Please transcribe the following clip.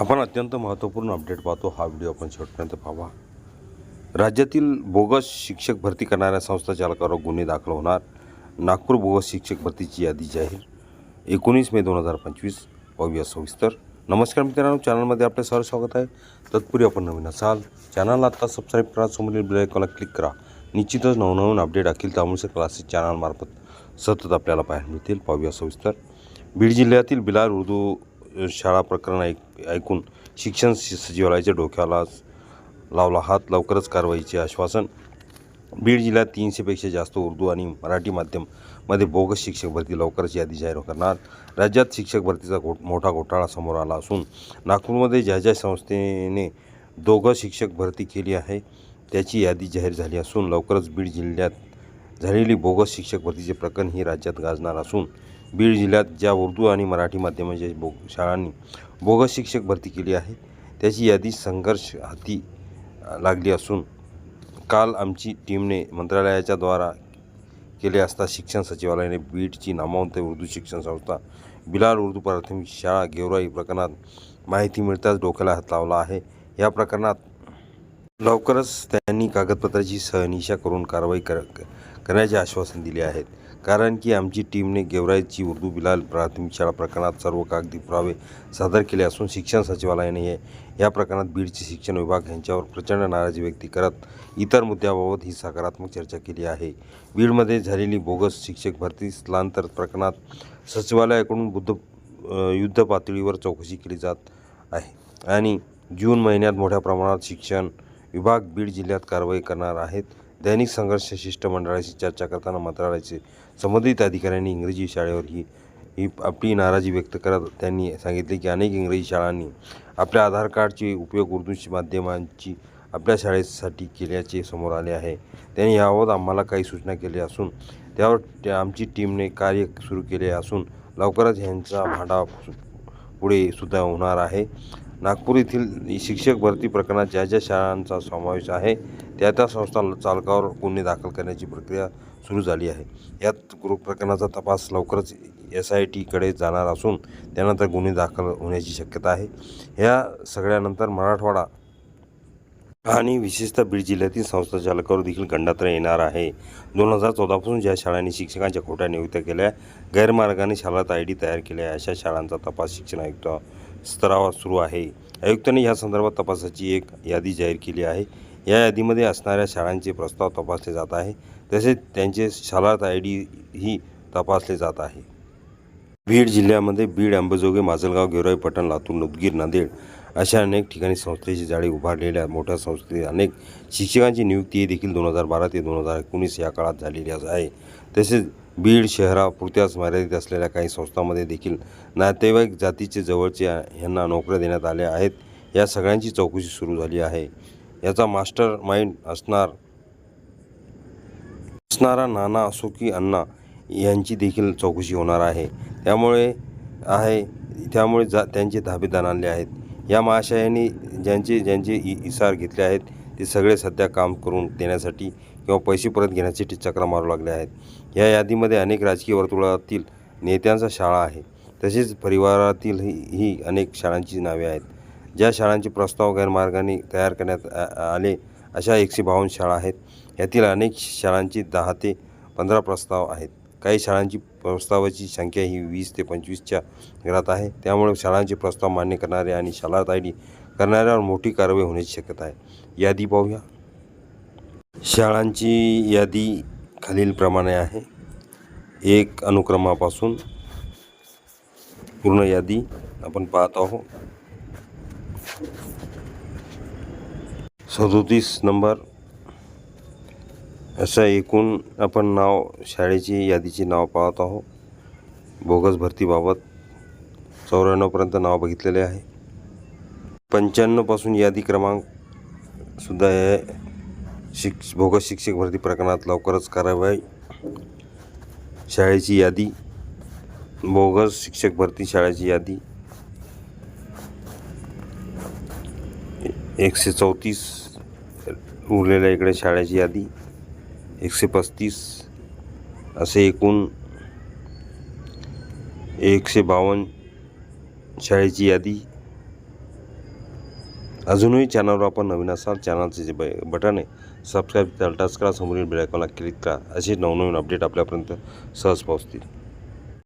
आपण अत्यंत महत्त्वपूर्ण अपडेट पाहतो. हा व्हिडिओ आपण शेवटपर्यंत पाहावा. राज्यातील बोगस शिक्षक भरती करणाऱ्या संस्था चालकावर गुन्हे दाखल होणार. नागपूर बोगस शिक्षक भरतीची यादी जाहीर. एकोणीस मे दोन हजार पंचवीस. पाहूया सविस्तर. नमस्कार मित्रांनो चॅनलमध्ये आपले सर स्वागत आहे. तत्पूर्वी आपण नवीन असाल चॅनलला आत्ता सबस्क्राईब करा समोरील बेल क्लिक करा. निश्चितच नवनवीन अपडेट अखिल तामुळसे क्लासेस चॅनलमार्फत सतत आपल्याला पाहायला मिळतील. पाहूया सविस्तर. बीड जिल्ह्यातील बिलार उर्दू शाळा प्रकरण ऐक ऐकून शिक्षण सचिवालयाच्या डोक्याला लावला हात. लवकरच कारवाईचे आश्वासन. बीड जिल्ह्यात तीनशेपेक्षा जास्त उर्दू आणि मराठी माध्यममध्ये बोगस शिक्षक भरती लवकरच यादी जाहीर करणार. राज्यात शिक्षक भरतीचा घोट मोठा घोटाळा समोर आला असून नागपूरमध्ये ज्या ज्या संस्थेने दोघं शिक्षक भरती केली आहे त्याची यादी जाहीर झाली असून लवकरच बीड जिल्ह्यात झालेली बोगस शिक्षक भरतीचे प्रकरण ही राज्यात गाजणार असून बीड जिल्ह्यात ज्या उर्दू आणि मराठी माध्यमाच्या बो शाळांनी बोगस शिक्षक भरती केली आहे त्याची यादी संघर्ष हाती लागली असून काल आमची टीमने मंत्रालयाच्या द्वारा केले असता शिक्षण सचिवालयाने बीडची नामवंत उर्दू शिक्षण संस्था बिलाल उर्दू प्राथमिक शाळा गेवराई प्रकरणात माहिती मिळताच डोक्याला हात लावला आहे. या प्रकरणात लवकरच त्यांनी कागदपत्राची सहनिशा करून कारवाई कर करण्याचे आश्वासन दिले आहेत. कारण की आमची टीमने गेवराईची उर्दू बिलाल प्राथमिक शाळा प्रकरणात सर्व कागदी पुरावे सादर केले असून शिक्षण सचिवालयाने हे या प्रकरणात बीडचे शिक्षण विभाग यांच्यावर प्रचंड नाराजी व्यक्त करत इतर मुद्द्याबाबत ही सकारात्मक चर्चा केली आहे. बीडमध्ये झालेली बोगस शिक्षक भरती स्थलांतर प्रकरणात सचिवालयाकडून बुद्ध युद्ध पातळीवर चौकशी केली जात आहे आणि जून महिन्यात मोठ्या प्रमाणात शिक्षण विभाग बीड जिल्ह्यात कारवाई करणार आहेत. दैनिक संघर्ष शिष्टमंडळाशी चर्चा करताना मंत्रालयाचे संबंधित अधिकाऱ्यांनी इंग्रजी शाळेवर ही ही आपली नाराजी व्यक्त करत त्यांनी सांगितले की अनेक इंग्रजी शाळांनी आपल्या आधार कार्डचे उपयोग उर्दू माध्यमांची आपल्या शाळेसाठी केल्याचे समोर आले आहे. त्यांनी याबाबत आम्हाला काही सूचना केल्या असून त्यावर त्या- आमची टीमने कार्य सुरू केले असून लवकरच ह्यांचा भांडा पुढे सुद्धा होणार आहे. नागपूर येथील शिक्षक भरती प्रकरणात ज्या ज्या शाळांचा समावेश आहे त्या त्या संस्था चालकावर गुन्हे दाखल करण्याची प्रक्रिया सुरू झाली आहे. यात गृह प्रकरणाचा तपास लवकरच एस आय टीकडे जाणार असून त्यानंतर गुन्हे दाखल होण्याची शक्यता आहे. ह्या सगळ्यानंतर मराठवाडा आणि विशेषतः बीड जिल्ह्यातील संस्था चालकावर देखील गंडात्र येणार आहे. दोन हजार चौदापासून ज्या शाळांनी शिक्षकांच्या खोट्या नियुक्त्या केल्या गैरमार्गाने शाळात आय डी तयार केल्या अशा शाळांचा तपास शिक्षण आयुक्त स्तरावर सुरू आहे. आयुक्तांनी या संदर्भात तपासाची एक यादी जाहीर केली आहे. या यादीमध्ये असणाऱ्या शाळांचे प्रस्ताव तपासले जात आहे. तसेच त्यांचे शालार्थ आय डी ही तपासले जात आहे. बीड जिल्ह्यामध्ये बीड अंबजोगे माजलगाव गेवराई पटण लातूर उदगीर नांदेड अशा अनेक ठिकाणी संस्थेची जाळी उभारलेल्या मोठ्या संस्थेत अनेक शिक्षकांची नियुक्ती देखील दोन हजार बारा ते दोन हजार एकोणीस या काळात झालेली आहे. तसेच बीड शहरापुरत्याच मर्यादित असलेल्या काही संस्थांमध्ये देखील नातेवाईक जातीचे जवळचे यांना नोकऱ्या देण्यात आल्या आहेत. या सगळ्यांची चौकशी सुरू झाली आहे. याचा मास्टर माइंड असणार असणारा नाना असो की अण्णा यांची देखील चौकशी होणार आहे. त्यामुळे आहे त्यामुळे जा त्यांचे धाबे आणले आहेत. या महाशयांनी ज्यांचे ज्यांचे इ इसार घेतले आहेत ते सगळे सध्या काम करून देण्यासाठी किंवा पैसे परत घेण्यासाठी चक्र मारू लागले आहेत. या यादीमध्ये अनेक राजकीय वर्तुळातील नेत्यांचा शाळा आहे. तसेच परिवारातील ही ही अनेक शाळांची नावे आहेत. ज्या शाळांचे प्रस्ताव गैरमार्गाने तयार करण्यात आ- आले अशा एकशे बावन्न शाळा आहेत. यातील अनेक शाळांची दहा ते पंधरा प्रस्ताव आहेत. काही शाळांची प्रस्तावाची संख्या ही वीस ते पंचवीसच्या घरात आहे. त्यामुळे शाळांचे प्रस्ताव मान्य करणारे आणि शाळा तायडी करणाऱ्यावर मोठी कारवाई होण्याची शक्यता आहे. यादी पाहूया. शाळांची यादी खालीलप्रमाणे आहे. एक अनुक्रमापासून पूर्ण यादी आपण पाहत आहोत. सदोतीस नंबर असं एकूण आपण नाव शाळेची यादीची नाव पाहत आहोत. बोगस भरतीबाबत चौऱ्याण्णवपर्यंत नाव बघितलेले आहे. पंच्याण्णवपासून यादी क्रमांक सुद्धा आहे शिक्ष बोगस शिक्षक भरती प्रकरणात लवकरच कारवाई. शाळेची यादी बोगस शिक्षक भरती शाळेची यादी. एकशे चौतीस उरलेल्या इकडे शाळेची यादी. एकशे पस्तीस असे एकूण एकशे बावन्न शाळेची यादी अजूनही चॅनलवर आपण नवीन असाल चॅनलचे जे ब बटन आहे सबस्क्राईब त्याला टच करा समोरील बेलायकॉनला क्लिक करा असे नवनवीन अपडेट आपल्यापर्यंत सहज पोहोचतील.